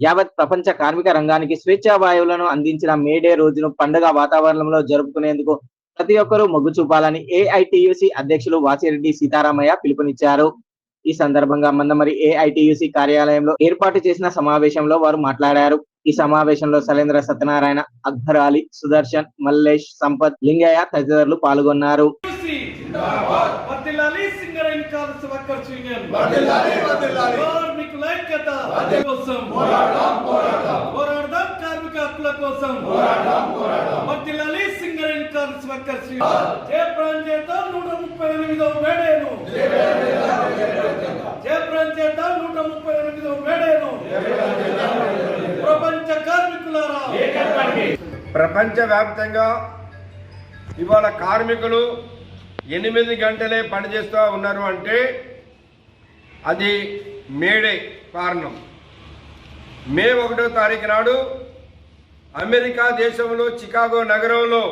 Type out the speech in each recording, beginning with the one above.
యావత్ ప్రపంచ కార్మిక రంగానికి స్వేచ్ఛా వాయువులను అందించిన మేడే రోజును పండుగ వాతావరణంలో జరుపుకునేందుకు ప్రతి ఒక్కరూ మొగ్గు చూపాలని ఏఐటియుసి అధ్యక్షులు వాసిరెడ్డి సీతారామయ్య పిలుపునిచ్చారు. ఈ సందర్భంగా మందమరి ఏఐటియుసి కార్యాలయంలో ఏర్పాటు చేసిన సమావేశంలో వారు మాట్లాడారు. ఈ సమావేశంలో శైలేంద్ర సత్యనారాయణ అక్బర్ అలీ సుదర్శన్ మల్లేష్ సంపత్ లింగయ్య తదితరులు పాల్గొన్నారు. Singareni workers union. వర్ధిల్లాలి. కార్మికుల ఐక్యత కోసం పోరాడదాం కార్మిక కోసం వర్ధిల్లాలి సింగరేణి కాల్స్ వర్కర్స్ యూనియన్ జయప్రాన్ చేద్దాం నూట ముప్పై ఎనిమిదో మేడేను. జయప్రాన్ చేద్దాం నూట ముప్పై ఎనిమిదో మేడేను. ప్రపంచ కార్మికులారా. ప్రపంచవ్యాప్తంగా ఇవాళ కార్మికులు ఎనిమిది గంటలే పనిచేస్తూ ఉన్నారు అంటే అది మేడే కారణం. మే ఒకటో తారీఖు నాడు అమెరికా దేశంలో చికాగో నగరంలో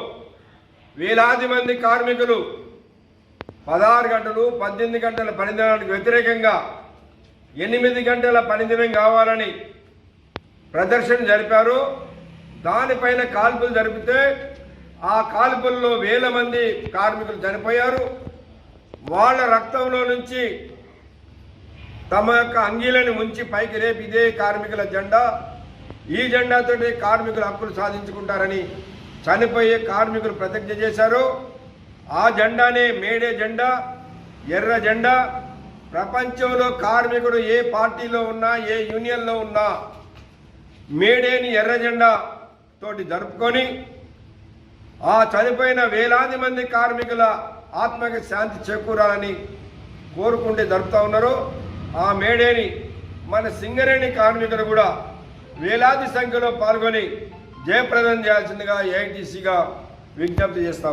వేలాది మంది కార్మికులు పదహారు గంటలు పద్దెనిమిది గంటల పనిదినానికి వ్యతిరేకంగా ఎనిమిది గంటల పనిదినం కావాలని ప్రదర్శన జరిపారు. దానిపైన కాల్పులు జరిపితే ఆ కాల్పుల్లో వేల మంది కార్మికులు చనిపోయారు. వాళ్ళ రక్తంలో నుంచి తమ యొక్క అంగీలను ఉంచి పైకి రేపు ఇదే కార్మికుల జెండా. ఈ జెండాతోటి కార్మికుల హక్కులు సాధించుకుంటారని చనిపోయే కార్మికులు ప్రతిజ్ఞ చేశారు. ఆ జెండానే మేడే జెండా ఎర్ర జెండా. ప్రపంచంలో కార్మికుడు ఏ పార్టీలో ఉన్నా ఏ యూనియన్లో ఉన్నా మేడేని ఎర్ర జెండా తోటి జరుపుకొని ఆ చనిపోయిన వేలాది మంది కార్మికుల ఆత్మకి శాంతి చేకూరాలని కోరుకుంటే జరుపుతా ఉన్నారు. ఆ మేడేని మన సింగరేణి కార్మికులు కూడా వేలాది సంఖ్యలో పాల్గొని జయప్రదం చేయాల్సిందిగా ఏఐటీసీగా విజ్ఞప్తి చేస్తా